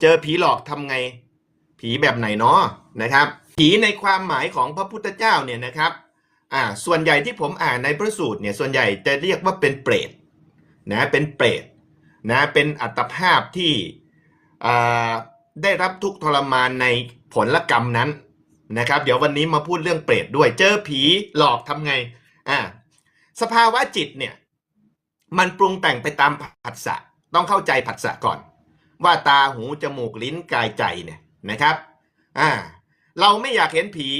เจอผีหลอกทำไง ผีแบบไหนเนาะนะครับ ผีในความหมายของพระพุทธเจ้าเนี่ยนะครับอ่าส่วนใหญ่ที่ผมอ่านในพระสูตรเนี่ยส่วนใหญ่จะเรียกว่าเป็นเปรตนะเป็นเปรตนะเป็นอัตภาพที่อ่าได้รับทุกทรมานในผลกรรมนั้นนะครับ เดี๋ยววันนี้มาพูดเรื่องเปรตด้วยเจอผีหลอกทำไงอ่าสภาวะจิตเนี่ยมันปรุงแต่งไปตามผัสสะต้องเข้าใจผัสสะก่อน ว่าตาหูจมูกลิ้นกายใจเนี่ยนะครับอ่าเราไม่อยากเห็นผี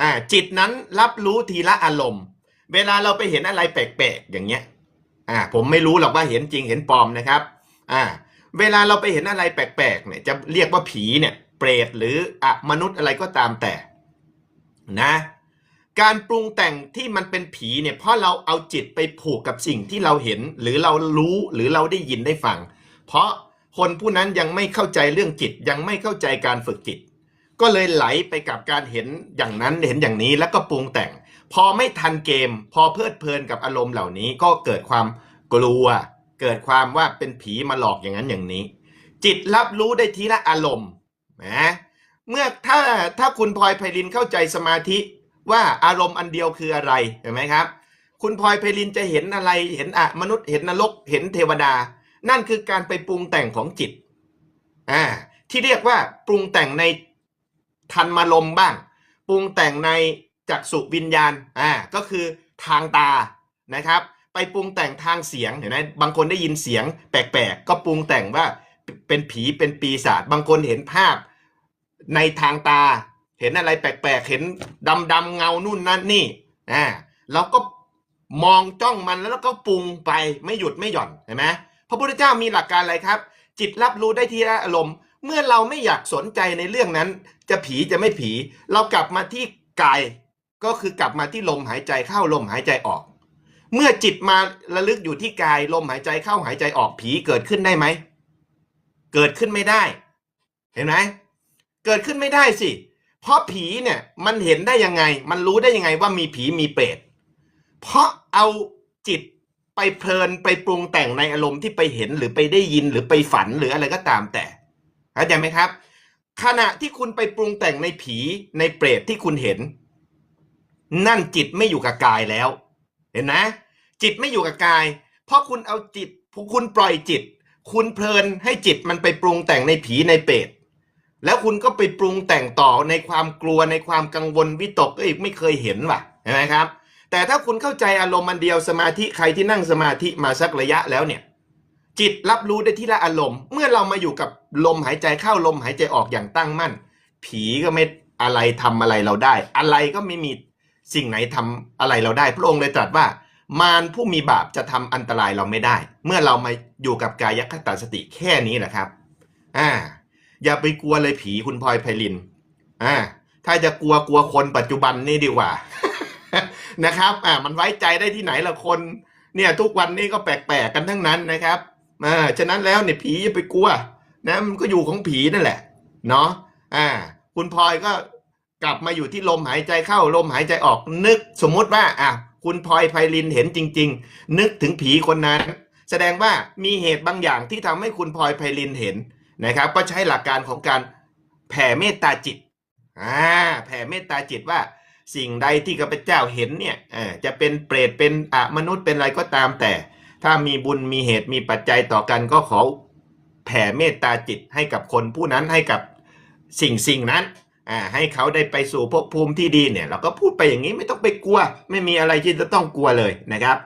อ่าจิตนั้นรับรู้ทีละอารมณ์ เวลาเราไปเห็นอะไรแปลกๆอย่างเงี้ยอ่าผมไม่รู้หรอกว่าเห็นจริงเห็นปลอมนะครับอ่าเวลาเราไปเห็นอะไรแปลกๆเนี่ยจะเรียกว่าผีเนี่ยเปรตหรืออะมนุษย์อะไรก็ตามแต่นะการปรุงแต่งที่มันเป็นผีเนี่ยเพราะเราเอาจิตไปผูกกับสิ่งที่เราเห็นหรือเรารู้หรือเราได้ยินได้ฟัง เพราะ คนผู้นั้นยังไม่เข้าใจเรื่องจิตยังไม่เข้าใจการฝึกจิต ก็เลยไหลไปกับการเห็นอย่างนั้นเห็นอย่างนี้แล้วก็ปรุงแต่ง พอไม่ทันเกม พอเพลิดเพลินกับอารมณ์เหล่านี้ก็เกิดความกลัว เกิดความว่าเป็นผีมาหลอกอย่างนั้นอย่างนี้ จิตรับรู้ได้ทีละอารมณ์นะเมื่อถ้าถ้าคุณพลอยไพลินเข้าใจสมาธิว่าอารมณ์อันเดียวคืออะไรเห็นไหมครับ คุณพลอยไพลินจะเห็นอะไรเห็นอะมนุษย์เห็นนรกเห็นเทวดา นั่นคือการไปปรุงแต่งของจิตอ่าที่เรียกว่าปรุงแต่งในทันมาลมบ้าง ปรุงแต่งในจักษุวิญญาณอ่าก็คือทางตานะครับ ไปปรุงแต่งทางเสียงเห็นไหมบางคนได้ยินเสียงแปลกๆ ก็ปรุงแต่งว่าเป็นผีเป็นปีศาจบางคนเห็นภาพในทางตา เห็นอะไรแปลกๆ เห็นดำๆเงานู่นนั่นนี่อ่าเราก็มองจ้องมันแล้วก็ปรุงไปไม่หยุดไม่หย่อนเห็นไหม พระพุทธเจ้ามีหลักการอะไรครับ จิตรับรู้ได้ทีละอารมณ์ เมื่อเราไม่อยากสนใจในเรื่องนั้น จะผีจะไม่ผี เรากลับมาที่กาย ก็คือกลับมาที่ลมหายใจเข้าลมหายใจออก เมื่อจิตมาระลึกอยู่ที่กายลมหายใจเข้าหายใจออกผีเกิดขึ้นได้ไหมเกิดขึ้นไม่ได้ เห็นไหมเกิดขึ้นไม่ได้สิ เพราะผีเนี่ยมันเห็นได้ยังไง มันรู้ได้ยังไงว่ามีผีมีเปรตเพราะเอาจิต ไปเพลินไปปรุงแต่งในอารมณ์ที่ไปเห็นหรือไปได้ยินหรือไปฝันหรืออะไรก็ตามแต่เข้าใจไหมครับ ขณะที่คุณไปปรุงแต่งในผีในเปรตที่คุณเห็น นั่นจิตไม่อยู่กับกายแล้ว เห็นไหมจิตไม่อยู่กับกาย เพราะคุณเอาจิตคุณปล่อยจิต คุณเพลินให้จิตมันไปปรุงแต่งในผีในเปรตแล้วคุณก็ไปปรุงแต่งต่อในความกลัวในความกังวลวิตกเอ้ยไม่เคยเห็นว่ะเห็นไหมครับ แต่ถ้าคุณเข้าใจอารมณ์มันเดียวสมาธิใครที่นั่งสมาธิมาสักระยะแล้วเนี่ย จิตรับรู้ได้ที่ละอารมณ์ เมื่อเรามาอยู่กับลมหายใจเข้าลมหายใจออกอย่างตั้งมั่น ผีก็ไม่อะไรทำอะไรเราได้ อะไรก็ไม่มีสิ่งไหนทำอะไรเราได้ พระองค์เลยตรัสว่ามารผู้มีบาปจะทำอันตรายเราไม่ได้ เมื่อเรามาอยู่กับกายคตาสติแค่นี้แหละครับอ่าอย่าไปกลัวเลยผีคุณพลอยไพลินอ่าถ้าจะกลัวกลัวคนปัจจุบันนี่ดีกว่า นะครับอ่ามันไว้ใจได้ที่ไหนละคนเนี่ยทุกวันนี้ก็แปลกๆกันทั้งนั้นนะครับอ่าฉะนั้นแล้วเนี่ยผีอย่าไปกลัวนะมันก็อยู่ของผีนั่นแหละเนาะอ่าคุณพลอยก็กลับมาอยู่ที่ลมหายใจเข้าลมหายใจออกนึกสมมุติว่าอะคุณพลอยไพลินเห็นจริง ๆ นึกถึงผีคนนั้น แสดงว่ามีเหตุบางอย่างที่ทำให้คุณพลอยไพลินเห็นนะครับ ก็ใช้หลักการของการแผ่เมตตาจิตอ่าแผ่เมตตาจิตว่า สิ่งใดที่ข้าพเจ้าเห็นเนี่ยเอ่อจะเป็นเปรตเป็นอะมนุษย์เป็นอะไรก็ตามแต่ ถ้ามีบุญมีเหตุมีปัจจัยต่อกันก็ขอแผ่เมตตาจิตให้กับคนผู้นั้นให้กับสิ่งสิ่งนั้นอ่าให้เขาได้ไปสู่ภพภูมิที่ดีเนี่ย เราก็พูดไปอย่างนี้ไม่ต้องไปกลัว ไม่มีอะไรที่จะต้องกลัวเลยนะครับ